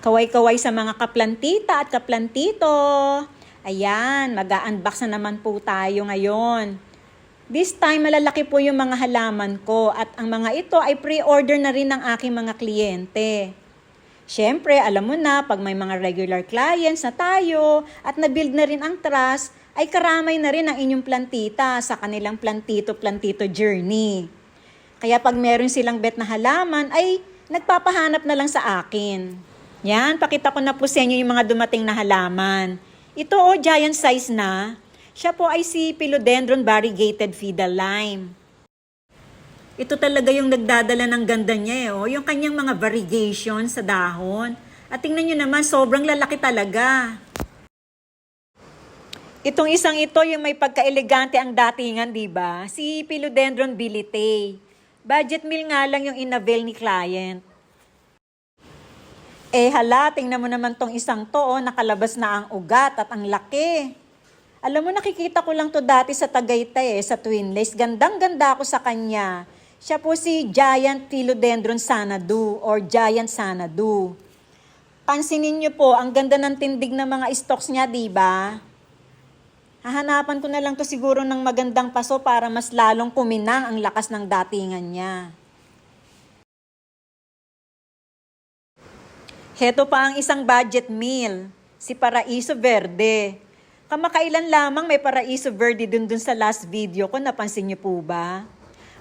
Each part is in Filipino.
Kaway-kaway sa mga kaplantita at kaplantito. Ayan, mag-unbox na naman po tayo ngayon. This time, malalaki po yung mga halaman ko at ang mga ito ay pre-order na rin ng aking mga kliyente. Siyempre, alam mo na, pag may mga regular clients na tayo at na-build na rin ang trust, ay karamay na rin ang inyong plantita sa kanilang plantito-plantito journey. Kaya pag meron silang bet na halaman, ay nagpapahanap na lang sa akin. Yan, pakita ko na po sa inyo yung mga dumating na halaman. Ito o, giant size na. Siya po ay si Philodendron variegated Fidal Lime. Ito talaga yung nagdadala ng ganda niya eh, oh. yung kanyang mga variegation sa dahon. At tingnan nyo naman, sobrang lalaki talaga. Itong isang ito, yung may pagka-elegante ang datingan, di ba? Si Philodendron bilite. Budget meal nga lang yung inavel ni client. Eh hala, tingnan mo naman tong isang to, oh, nakalabas na ang ugat at ang laki. Alam mo, nakikita ko lang to dati sa Tagaytay eh, sa Twin Lakes. Gandang-ganda ako sa kanya. Siya po si Giant Philodendron Sanadu or Giant Sanadu. Pansinin niyo po, ang ganda ng tindig ng mga stocks niya, di ba? Hahanapan ko na lang to siguro ng magandang paso para mas lalong kuminang ang lakas ng datingan niya. Heto pa ang isang budget meal, si Paraiso Verde. Kamakailan lamang may Paraiso Verde dun dun sa last video ko, napansin niyo po ba?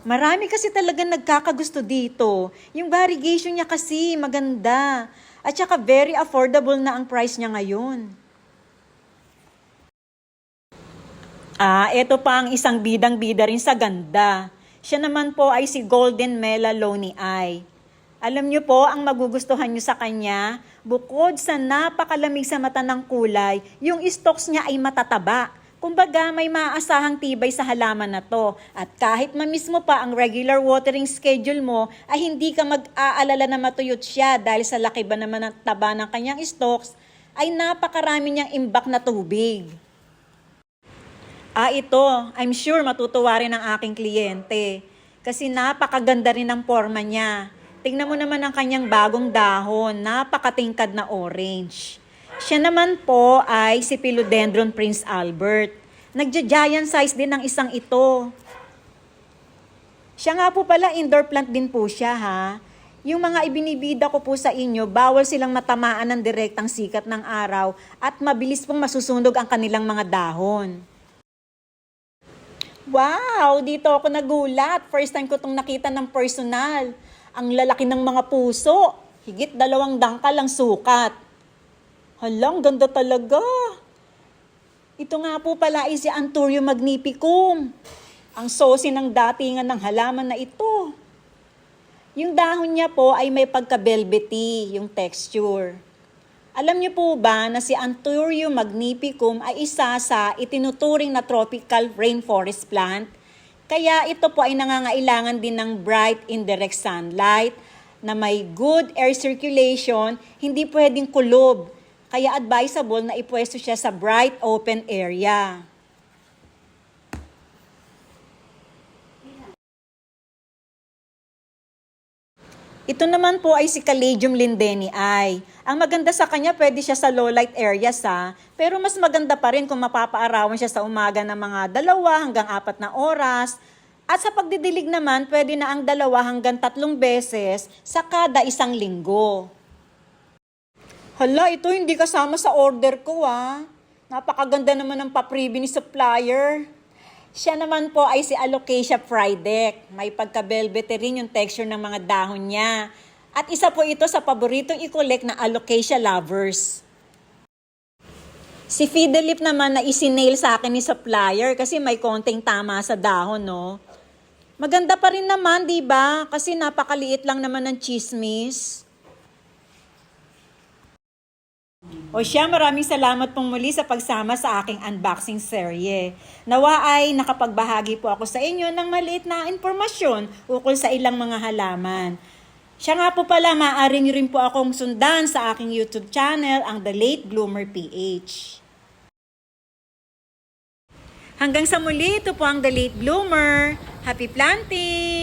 Marami kasi talaga nagkakagusto dito. Yung variegation niya kasi maganda. At saka very affordable na ang price niya ngayon. Ah, eto pa ang isang bidang-bida rin sa ganda. Siya naman po ay si Golden Mela Lonely Eye. Alam niyo po, ang magugustuhan niyo sa kanya, bukod sa napakalamig sa mata ng kulay, yung stocks niya ay matataba. Kumbaga, may maaasahang tibay sa halaman na to. At kahit mamiss mo pa ang regular watering schedule mo, ay hindi ka mag-aalala na matuyot siya dahil sa laki ba naman ng taba ng kanyang stocks, ay napakarami niyang imbak na tubig. Ah, ito. I'm sure matutuwa rin ang aking kliyente. Kasi napakaganda rin ang forma niya. Tingnan mo naman ang kanyang bagong dahon. Napakatingkad na orange. Siya naman po ay si Philodendron Prince Albert. Nagja-giant size din ng isang ito. Siya nga po pala, indoor plant din po siya ha. Yung mga ibinibida ko po sa inyo, bawal silang matamaan ng direktang sikat ng araw at mabilis pong masusunog ang kanilang mga dahon. Wow! Dito ako nagulat. First time ko itong nakita ng personal. Ang lalaki ng mga puso. Higit dalawang dangkal ang sukat. Halang, ganda talaga. Ito nga po pala ay si Anturium magnificum. Ang sosi ng datingan ng halaman na ito. Yung dahon niya po ay may pagka-velvety, yung texture. Alam niyo po ba na si Anthurium magnificum ay isa sa itinuturing na tropical rainforest plant? Kaya ito po ay nangangailangan din ng bright indirect sunlight na may good air circulation, hindi pwedeng kulob. Kaya advisable na ipwesto siya sa bright open area. Ito naman po ay si Caladium lindeni ay. Ang maganda sa kanya, pwede siya sa low light areas ha. Pero mas maganda pa rin kung mapapaarawan siya sa umaga ng mga dalawa hanggang apat na oras. At sa pagdidilig naman, pwede na ang dalawa hanggang tatlong beses sa kada isang linggo. Hala, ito hindi kasama sa order ko ah. Napakaganda naman ng papribi ni supplier. Siya naman po ay si Alocasia Frydek. May pagka-velvety rin yung texture ng mga dahon niya. At isa po ito sa paboritong i-collect na Alocasia lovers. Si Fidelip naman na isinail sa akin ni supplier kasi may konting tama sa dahon, no? Maganda pa rin naman, di ba? Kasi napakaliit lang naman ng chismis. O siya, maraming salamat pong muli sa pagsama sa aking unboxing serye. Nawa ay nakapagbahagi po ako sa inyo ng maliit na impormasyon ukol sa ilang mga halaman. Siya nga po pala, maaari niyo rin po akong sundan sa aking YouTube channel, ang The Late Bloomer PH. Hanggang sa muli, ito po ang The Late Bloomer. Happy planting!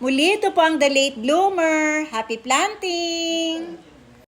Muli ito po ang The Late Bloomer. Happy planting!